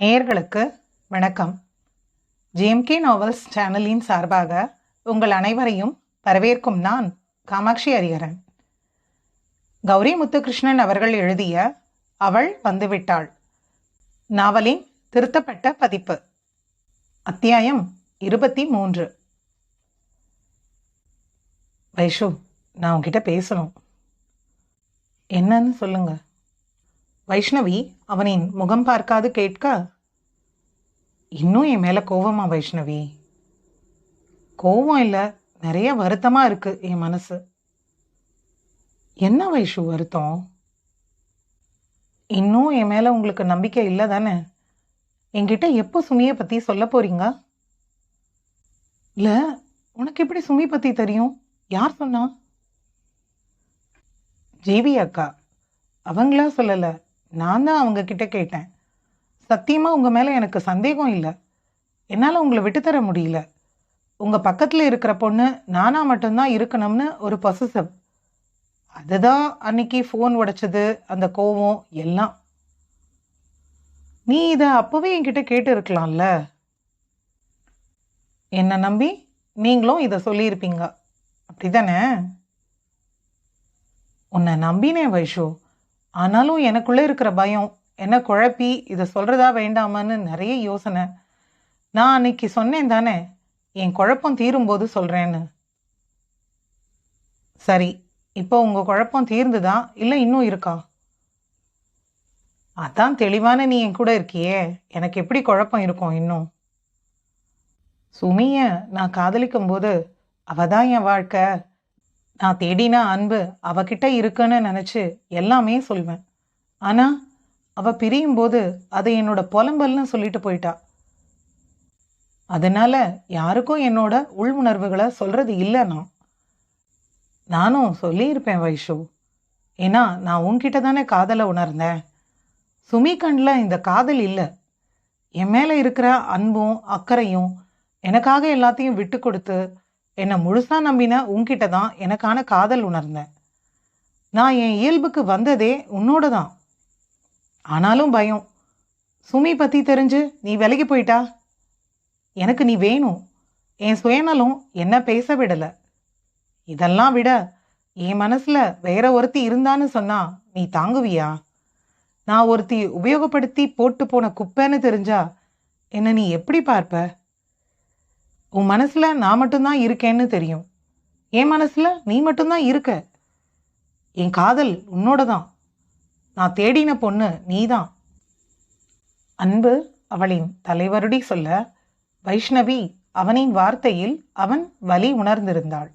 நேயர்களுக்கு வணக்கம். GMK novels சேனலின் சார்பாக உங்கள் அனைவரையும் வரவேற்கும் நான் காமாட்சி ஹரிஹரன் கௌரி முத்துகிருஷ்ணன் அவர்கள் எழுதிய அவள் வந்துவிட்டாள். நாவலின் திருத்தப்பட்ட பதிப்பு. அத்தியாயம் இருபத்தி மூன்று. வைஷு நான் உங்ககிட்ட பேசணும். என்னன்னு சொல்லுங்கள் வைஷ்ணவி அவனின் முகம் பார்க்காது கேட்க இன்னும் என் மேலே கோவமா வைஷ்ணவி? கோவம் இல்லை. நிறைய வருத்தமாக இருக்கு என் மனசு. என்ன வைஷு வருத்தம்? இன்னும் என் மேலே உங்களுக்கு நம்பிக்கை இல்லை தானே? என்கிட்ட எப்போ சுமியை பற்றி சொல்ல போறீங்க? இல்லை. உனக்கு எப்படி சுமி பற்றி தெரியும்? யார் சொன்னா? ஜீவி அக்கா. அவங்களா சொல்லலை. நான் தான் அவங்க கிட்ட கேட்டேன். சத்தியமாக உங்கள் மேலே எனக்கு சந்தேகம் இல்லை. என்னால் உங்களை விட்டுத்தர முடியல. உங்கள் பக்கத்தில் இருக்கிற பொண்ணு நானாக மட்டும்தான் இருக்கணும்னு ஒரு பொசசிவ் அதுதான் அன்னைக்கு ஃபோன் உடைச்சது அந்த கோவம் எல்லாம். நீ இதை அப்போவே என்கிட்ட கேட்டு இருக்கலாம்ல. என்னை நம்பி? நீங்களும் இதை சொல்லியிருப்பீங்க. அப்படிதானே? உன்னை நம்பினேன் வைஷோ. ஆனாலும் எனக்குள்ளே இருக்கிற பயம் என்ன குழப்பி இதை சொல்கிறதா வேண்டாமான்னு நிறைய யோசனை. நான் அன்னைக்கு சொன்னேன் தானே என் குழப்பம் தீரும்போது சொல்கிறேன்னு சரி இப்போ உங்கள் குழப்பம் தீர்ந்துதா இல்லை இன்னும் இருக்கா? அதான் தெளிவான நீ என் கூட இருக்கியே எனக்கு எப்படி குழப்பம் இருக்கும் இன்னும்? சுமிய நான் காதலிக்கும் போது அவ தான் என் வாழ்க்கை. நான் தேடின அன்பு அவகிட்ட இருக்குன்னு நினச்சி எல்லாமே சொல்வேன். ஆனால் அவள் பிரியும் போது அதை என்னோட புலம்பல்னு சொல்லிட்டு போயிட்டா. அதனால யாருக்கும் என்னோட உள் உணர்வுகளை சொல்றது இல்லை நான். நானும் சொல்லியிருப்பேன் வைஷு. ஏன்னா நான் உன்கிட்ட தானே காதலை உணர்ந்தேன். சுமி கண்ணில் இந்த காதல் இல்லை. என் மேலே இருக்கிற அன்பும் அக்கறையும் எனக்காக எல்லாத்தையும் விட்டு கொடுத்து என்னை முழுசா நம்பின உன்கிட்ட தான் எனக்கான காதல் உணர்ந்தேன். நான் என் இயல்புக்கு வந்ததே உன்னோட தான் ஆனாலும் பயம். சுமி பற்றி தெரிஞ்சு நீ விலகி போயிட்டா? எனக்கு நீ வேணும். என் சுயநலம் என்ன பேச விடலை. இதெல்லாம் விட என் மனசில் வேற ஒருத்தி இருந்தான்னு சொன்னா நீ தாங்குவியா? நான் ஒருத்தி உபயோகப்படுத்தி போட்டு போன குப்பைன்னு தெரிஞ்சா என்னை நீ எப்படி பார்ப்ப? உன் மனசில் நான் மட்டும்தான் இருக்கேன்னு தெரியும். என் மனசில் நீ மட்டும்தான் இருக்க. என் காதல் உன்னோட தான் நான் தேடின பொண்ணு நீதான். அன்பு அவளின் தலைவருடி சொல்ல வைஷ்ணவி அவனின் வார்த்தையில் அவன் வலி உணர்ந்திருந்தாள்.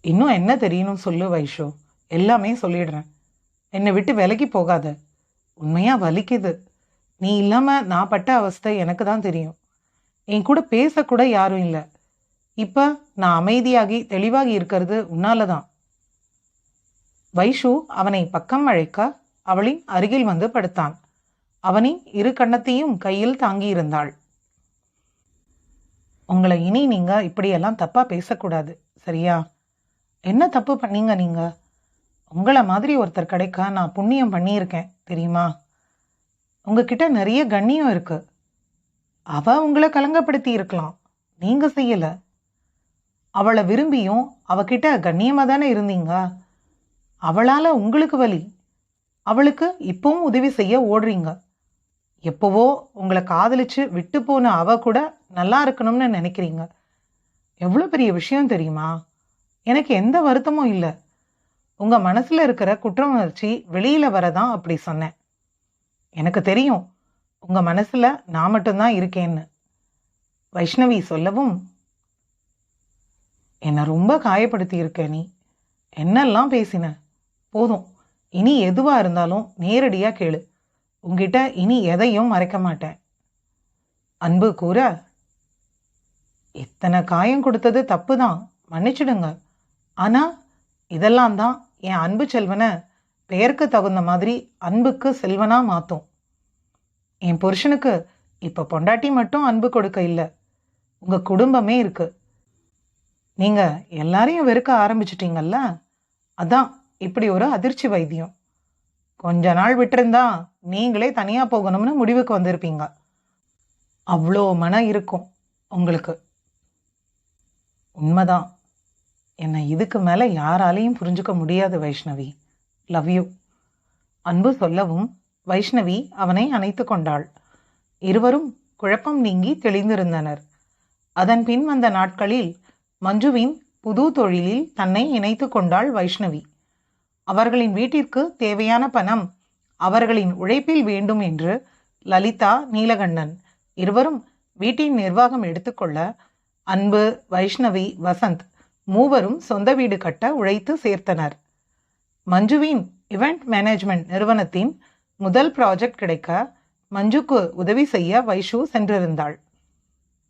இன்னும் என்ன தெரியணும் சொல்லு வைஷோ. எல்லாமே சொல்லிடுறேன். என்னை விட்டு விலகி போகாத. உண்மையாக வலிக்குது. நீ இல்லாமல் நான் பட்ட அவஸ்தை எனக்கு தான் தெரியும். என் கூட பேசக்கூட யாரும் இல்லை. இப்போ நான் அமைதியாகி தெளிவாகி இருக்கிறது உன்னால தான் வைஷு அவனை பக்கம் அழைக்க அவளின் அருகில் வந்து படுத்தான். அவனின் இரு கண்ணத்தையும் கையில் தாங்கியிருந்தாள். உங்களை இனி நீங்க இப்படியெல்லாம் தப்பா பேசக்கூடாது சரியா? என்ன தப்பு பண்ணீங்க நீங்க? உங்களை மாதிரி ஒருத்தர் கிடைக்க நான் புண்ணியம் பண்ணியிருக்கேன் தெரியுமா? உங்ககிட்ட நிறைய கண்ணியம் இருக்குது அவ உங்களை கலங்கப்படுத்தி இருக்கலாம். நீங்க செய்யல. அவளை விரும்பியும் அவகிட்ட கண்ணியமாக தானே இருந்தீங்க? அவளால் உங்களுக்கு வலி. அவளுக்கு இப்பவும் உதவி செய்ய ஓடுறீங்க. எப்போவோ உங்களை காதலிச்சு விட்டு போன அவ கூட நல்லா இருக்கணும்னு நினைக்கிறீங்க. எவ்வளோ பெரிய விஷயம் தெரியுமா? எனக்கு எந்த வருத்தமும் இல்லை. உங்கள் மனசில் இருக்கிற குற்ற உணர்ச்சி வெளியில் வரதான் அப்படி சொன்னேன். எனக்கு தெரியும் உங்கள் மனசில் நான் மட்டும்தான் இருக்கேன்னு வைஷ்ணவி சொல்லவும் என்னை ரொம்ப காயப்படுத்தி இருக்க நீ. என்னெல்லாம் பேசின? போதும். இனி எதுவாக இருந்தாலும் நேரடியாக கேளு. உங்ககிட்ட இனி எதையும் மறைக்க மாட்டேன். அன்பு கூற இத்தனை காயம் கொடுத்தது தப்பு தான் மன்னிச்சிடுங்க. ஆனால் இதெல்லாம் தான் என் அன்பு செல்வனை பெயருக்கு தகுந்த மாதிரி அன்புக்கு செல்வனாக மாற்றும் என் புருஷனுக்கு இப்போ பொண்டாட்டி மட்டும் அன்பு கொடுக்க இல்லை. உங்கள் குடும்பமே இருக்குது நீங்கள் எல்லாரையும் வெறுக்க ஆரம்பிச்சிட்டிங்கல்ல? அதான் இப்படி ஒரு அதிர்ச்சி வைத்தியம். கொஞ்ச நாள் விட்டிருந்தா நீங்களே தனியாக போகணும்னு முடிவுக்கு வந்திருப்பீங்க. அவ்வளோ மனம் இருக்கும் உங்களுக்கு. உண்மைதான். என்னை இதுக்கு மேலே யாராலையும் புரிஞ்சுக்க முடியாது வைஷ்ணவி. லவ் யூ அன்பு சொல்லவும் வைஷ்ணவி அவனை அணைத்து கொண்டாள். இருவரும் குழப்பம் நீங்கி தெளிந்திருந்தனர். அதன் பின் வந்த நாட்களில் மஞ்சுவின் புது தொழிலில் தன்னை இணைத்து கொண்டாள் வைஷ்ணவி. அவர்களின் வீட்டிற்கு தேவையான பணம் அவர்களின் உழைப்பில் வேண்டும் என்று லலிதா நீலகண்ணன் இருவரும் வீட்டின் நிர்வாகம் எடுத்துக்கொள்ள அன்பு வைஷ்ணவி வசந்த் மூவரும் சொந்த வீடு கட்ட உழைத்து சேர்த்தனர். மஞ்சுவின் இவெண்ட் மேனேஜ்மெண்ட் நிறுவனத்தின் முதல் ப்ராஜெக்ட் கிடைக்க மஞ்சுக்கு உதவி செய்ய வைஷு சென்றிருந்தாள்.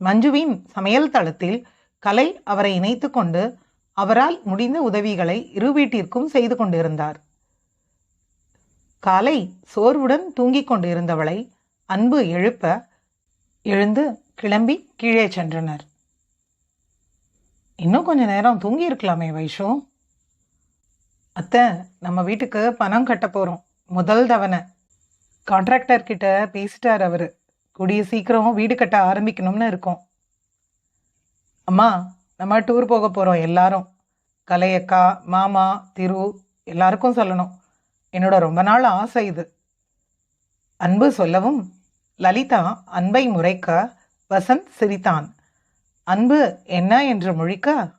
மஞ்சுவின் சமையல் தளத்தில் கலை அவரை இணைத்து கொண்டு அவரால் முடிந்த உதவிகளை இரு வீட்டிற்கும் செய்து கொண்டிருந்தார். காலை சோர்வுடன் தூங்கிக் கொண்டிருந்தவளை அன்பு எழுப்ப எழுந்து கிளம்பி கீழே சென்றனர். இன்னும் கொஞ்ச நேரம் தூங்கி இருக்கலாமே வைஷு. அத்தை நம்ம வீட்டுக்கு பணம் கட்ட போகிறோம் முதல் தவணை. கான்ட்ராக்டர் கிட்ட பேசிட்டார் அவர். கூடிய சீக்கிரம் வீடு கட்ட ஆரம்பிக்கணும்னு இருக்கோம். அம்மா நம்ம டூர் போக போகிறோம் எல்லாரும். கலையக்கா மாமா திரு எல்லாருக்கும் சொல்லணும். என்னோட ரொம்ப நாள் ஆசை இது. அன்பு சொல்லவும் லலிதா அன்பை முறைக்க வசந்த் சிரித்தான். அன்பு என்ன என்று முழிக்க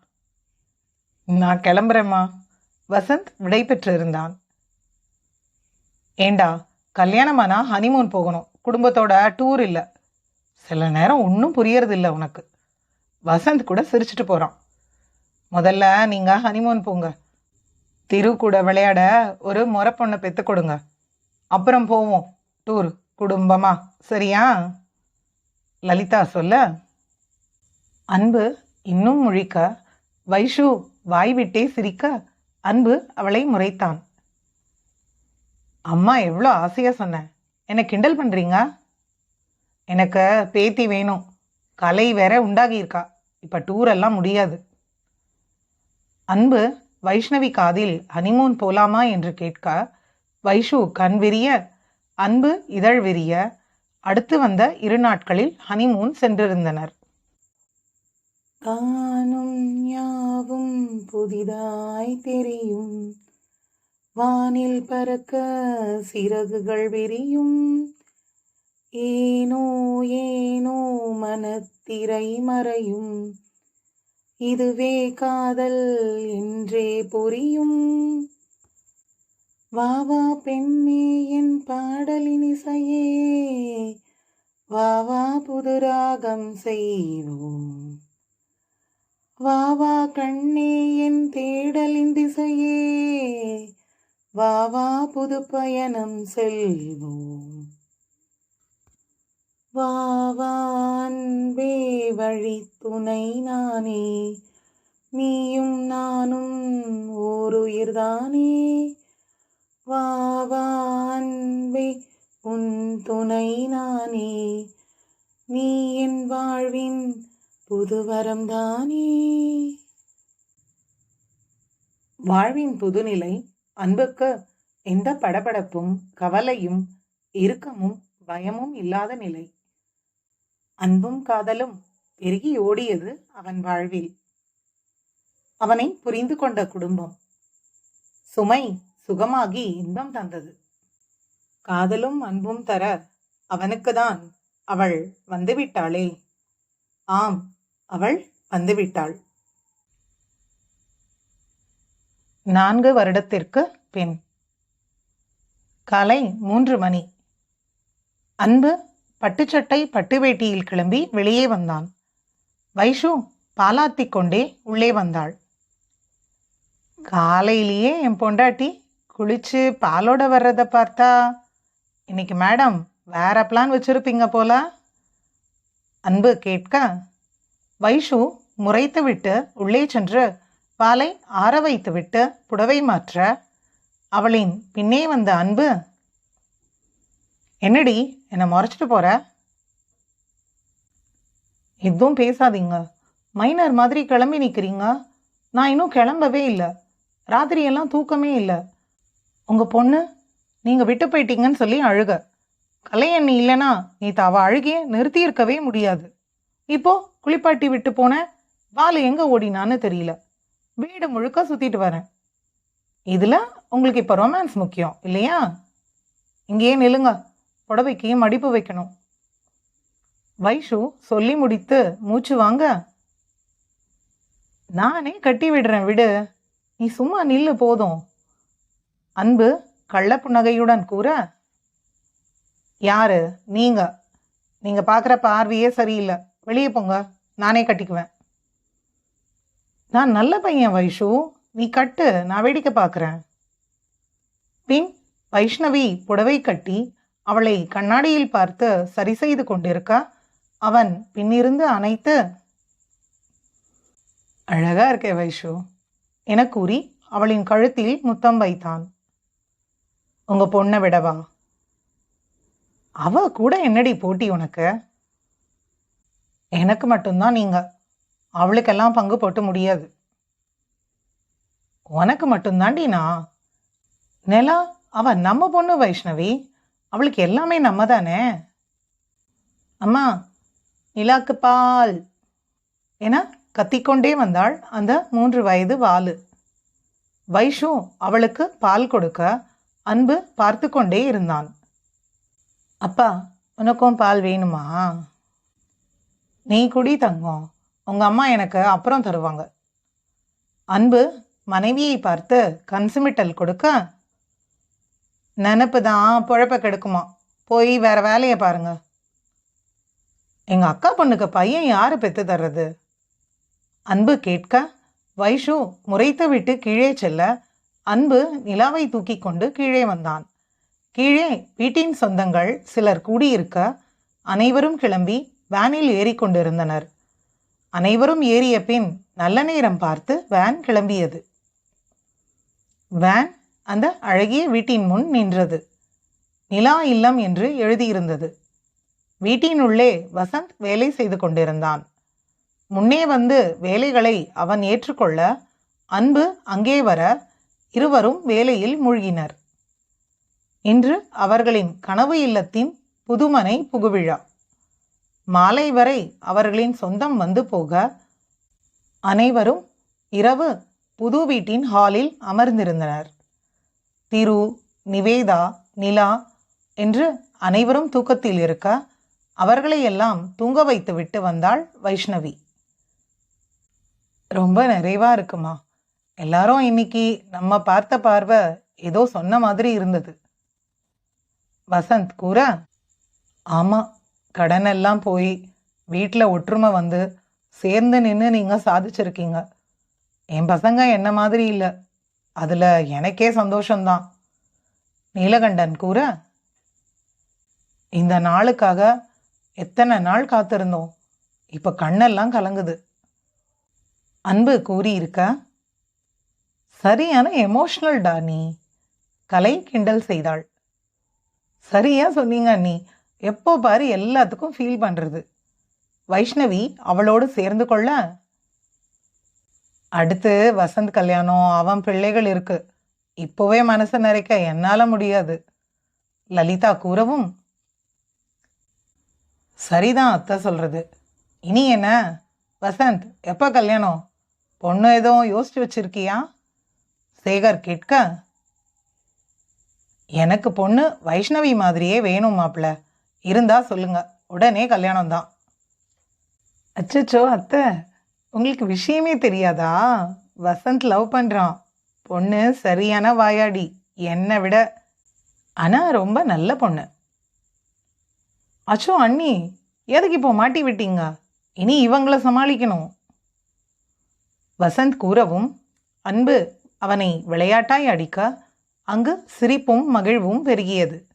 நான் கிளம்புறேம்மா. வசந்த் விடை பெற்றிருந்தான். ஏண்டா கல்யாணமானா ஹனிமூன் போகணும். குடும்பத்தோட டூர் இல்லை. சில நேரம் ஒன்றும் புரியறதில்ல உனக்கு. வசந்த் கூட சிரிச்சிட்டு போகிறான் முதல்ல நீங்கள் ஹனிமூன் போங்க. திரு கூட விளையாட ஒரு முறை பொண்ணை பெற்று கொடுங்க. அப்புறம் போவோம். டூர் குடும்பமா? சரியா? லலிதா சொல்ல அன்பு இன்னும் முழிக்க. வைஷு வாய் விட்டே சிரிக்க அன்பு அவளை முறைத்தான். அம்மா எவ்வளோ ஆசையாக சொன்னேன் என்னை கிண்டல் பண்ணுறீங்க எனக்கு பேத்தி வேணும். கலை வேற உண்டாகியிருக்கா இப்போ டூரெல்லாம் முடியாது. அன்பு வைஷ்ணவி காதில் ஹனிமூன் போலாமா என்று கேட்க வைஷு கண் விரிய அன்பு இதழ் விரிய அடுத்து வந்த இரு நாட்களில் ஹனிமூன் சென்றிருந்தனர். காணும் யாவும் புதிதாய் தெரியும். வானில் பறக்க சிறகுகள் விரியும். ஏனோ ஏனோ மனத்திரை மறையும். இதுவே காதல் என்றே புரியும். வா வா பெண்ணே என் பாடலின் இசையே. வா வா புது ராகம் செய்வோம். வா வா கண்ணே என் தேடலின் திசையே. வா வா புது பயணம் செல்வோம். வா வா அன்பே வழி துணை நானே. நீயும் நானும் ஓருயிர்தானே வா வா அன்பே உன் துணை நானே. நீ என் வாழ்வின் புதுவரம் தானே. வாழ்வின் புதுநிலை அன்புக்கு எந்த படபடப்பும் கவலையும் இறுக்கமும் பயமும் இல்லாத நிலை. அன்பும் காதலும் பெருகி ஓடியது அவன் வாழ்வில். அவனை புரிந்து கொண்ட குடும்பம். சுமை சுகமாகி இன்பம் தந்தது. காதலும் அன்பும் தர அவனுக்குதான் அவள் வந்துவிட்டாளே ஆம் அவள் வந்துவிட்டாள் நான்கு வருடத்திற்கு பின். காலை மூன்று மணி. அன்பு பட்டுச்சட்டை பட்டு வேட்டியில் கிளம்பி வெளியே வந்தான். வைஷு பாலாத்திக் கொண்டே உள்ளே வந்தாள். காலையிலேயே என் பொண்டாட்டி குளிச்சு பாலோட வர்றதை பார்த்தா இன்னைக்கு மேடம் வேற பிளான் வச்சிருப்பீங்க போல. அன்பு கேட்க வைஷு முறைத்து விட்டு உள்ளே சென்று பாலை ஆற வைத்துவிட்டு புடவை மாற்ற அவளின் பின்னே வந்த அன்பு என்னடி என்னை முறைச்சிட்டு போற? எதுவும் பேசாதீங்க. மைனர் மாதிரி கிளம்பி நிற்கிறீங்க நான் இன்னும் கிளம்பவே இல்லை. ராத்திரியெல்லாம் தூக்கமே இல்லை. உங்கள் பொண்ணு நீங்கள் விட்டு போயிட்டீங்கன்னு சொல்லி அழுக. கலையண்ணி இல்லைனா நீ தவ அழுகிய நிறுத்தி இருக்கவே முடியாது. இப்போ குளிப்பாட்டி விட்டு போன பாலு எங்கே ஓடினான்னு தெரியல. வீடு முழுக்க சுற்றிட்டு வரேன். இதில் உங்களுக்கு இப்போ ரொமான்ஸ் முக்கியம் இல்லையா? இங்கேயே நில்லுங்க. புடவைக்கு மடிப்பு வைக்கணும். வைஷு சொல்லி முடித்து மூச்சு வாங்க. நானே கட்டி விடுறேன் விடு. நீ சும்மா நில்லு போதும். அன்பு கள்ளப்புன்னகையுடன் கூற யாரு? நீங்க. நீங்க பார்க்குற பார்வையே சரியில்லை. வெளியே போங்க. நானே கட்டிக்குவேன். நான் நல்ல பையன் வைஷு. நீ கட்டு நான் வேடிக்கை பார்க்குறேன். பின் வைஷ்ணவி புடவை கட்டி அவளை கண்ணாடியில் பார்த்து சரி செய்து கொண்டிருக்க. அவன் பின்னிருந்து அணைத்து அழகா இருக்கே வைஷு என கூறி அவளின் கழுத்தில் முத்தம் வைத்தான். உங்க பொண்ணை விடவா? அவ கூட என்னடி போட்டி உனக்கு? எனக்கு மட்டும்தான் நீங்கள் அவளுக்கெல்லாம் பங்கு போட்டு முடியாது. உனக்கு மட்டும்தாண்டி நான் நிலா அவ நம்ம பொண்ணு வைஷ்ணவி. அவளுக்கு எல்லாமே நம்ம தானே? அம்மா நிலாக்கு பால். என கத்திக்கொண்டே வந்தாள் அந்த மூன்று வயது வாலு. வைஷு அவளுக்கு பால் கொடுக்க அன்பு பார்த்து கொண்டே இருந்தான். அப்பா உனக்கும் பால் வேணுமா? நீ குடி தங்கம். உங்க அம்மா எனக்கு அப்புறம் தருவாங்க. அன்பு மனைவியை பார்த்து கன்சுமிட்டல் கொடுக்க நினப்பு தான் பொழப்ப கெடுக்குமா? போய் வேற வேலையை பாருங்க. எங்க அக்கா பொண்ணுக்கு பையன் யாரு பெத்து தர்றது? அன்பு கேட்க வைஷு முறைத்து விட்டு கீழே செல்ல அன்பு நிலாவை தூக்கி கொண்டு கீழே வந்தான். கீழே வீட்டின் சொந்தங்கள் சிலர் கூடியிருக்க அனைவரும் கிளம்பி வேனில் ஏறிக்கொண்டிருந்தனர். அனைவரும் ஏறிய பின் நல்ல நேரம் பார்த்து வேன் கிளம்பியது. வேன் அந்த அழகிய வீட்டின் முன் நின்றது. நிலா இல்லம் என்று எழுதியிருந்தது. வீட்டினுள்ளே வசந்த் வேலை செய்து கொண்டிருந்தான். முன்னே வந்து வேலைகளை அவன் ஏற்றுக்கொள்ள அன்பு அங்கே வர இருவரும் வேலையில் மூழ்கினர். இன்று அவர்களின் கனவு இல்லத்தின் புதுமனை புகுவிழா. மாலை வரை அவர்களின் சொந்தம் வந்து போக அனைவரும் இரவு புது வீட்டின் ஹாலில் அமர்ந்திருந்தனர். திரு நிவேதா நிலா என்று அனைவரும் தூக்கத்தில் இருக்க அவர்களையெல்லாம் தூங்க வைத்து விட்டு வந்தாள் வைஷ்ணவி. ரொம்ப நிறைவாக இருக்குமா? எல்லாரும் இன்னைக்கு நம்ம பார்த்த பார்வை ஏதோ சொன்ன மாதிரி இருந்தது. வசந்த் கூற ஆமாம் கடன் எல்லாம் போய் வீட்டில் ஒற்றுமை வந்து சேர்ந்து நின்று நீங்கள் சாதிச்சிருக்கீங்க. என் பசங்க என்ன மாதிரி இல்லை. அதில் எனக்கே சந்தோஷம்தான். நீலகண்டன் கூற இந்த நாளுக்காக எத்தனை நாள் காத்திருந்தோம்? இப்போ கண்ணெல்லாம் கலங்குது. அன்பு கூறியிருக்க சரியான எமோஷ்னல் டா நீ. கலை கிண்டல் செய்தாள் சரியா சொன்னீங்க நீ எப்போ பாரு எல்லாத்துக்கும் ஃபீல் பண்ணுறது வைஷ்ணவி அவளோடு சேர்ந்து கொள்ள அடுத்து வசந்த் கல்யாணம் அவன் பிள்ளைகள் இருக்கு. இப்போவே மனசு நிறைக்க என்னால் முடியாது. லலிதா கூறவும் சரிதான் அத்தை சொல்கிறது இனி என்ன? வசந்த் எப்போ கல்யாணம்? பொண்ணு எதுவும் யோசிச்சு வச்சிருக்கியா? சேகர் கேட்க எனக்கு பொண்ணு வைஷ்ணவி மாதிரியே வேணும் மாப்பிள்ள. இருந்தா சொல்லுங்க. உடனே கல்யாணம் தான். அச்சச்சோ அத்தை. உங்களுக்கு விஷயமே தெரியாதா? வசந்த் லவ் பண்ணுறான் பொண்ணு சரியான வாயாடி. என்னை விட ஆனால் ரொம்ப நல்ல பொண்ணு. அச்சோ அண்ணி எதுக்கு இப்போ மாட்டி விட்டீங்க? இனி இவங்கள சமாளிக்கணும். வசந்த் கூறவும் அன்பு அவனை விளையாட்டாய் அடிக்க அங்கு சிரிப்பும் மகிழ்வும் பெருகியது.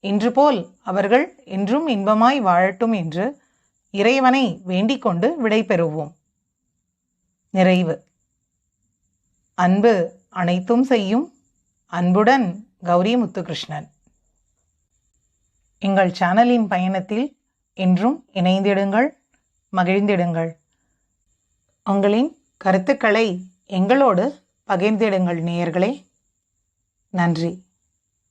இன்று போல் அவர்கள் என்றும் இன்பமாய் வாழட்டும் என்று இறைவனை வேண்டிக் கொண்டு விடை பெறுவோம் நிறைவு. அன்பு அனைத்தும் செய்யும் அன்புடன் கௌரி முத்துகிருஷ்ணன். எங்கள் சேனலின் பயணத்தில் என்றும் இணைந்திடுங்கள் மகிழ்ந்திடுங்கள். உங்களின் கருத்துக்களை எங்களோடு பகிர்ந்திடுங்கள் நேயர்களே. நன்றி.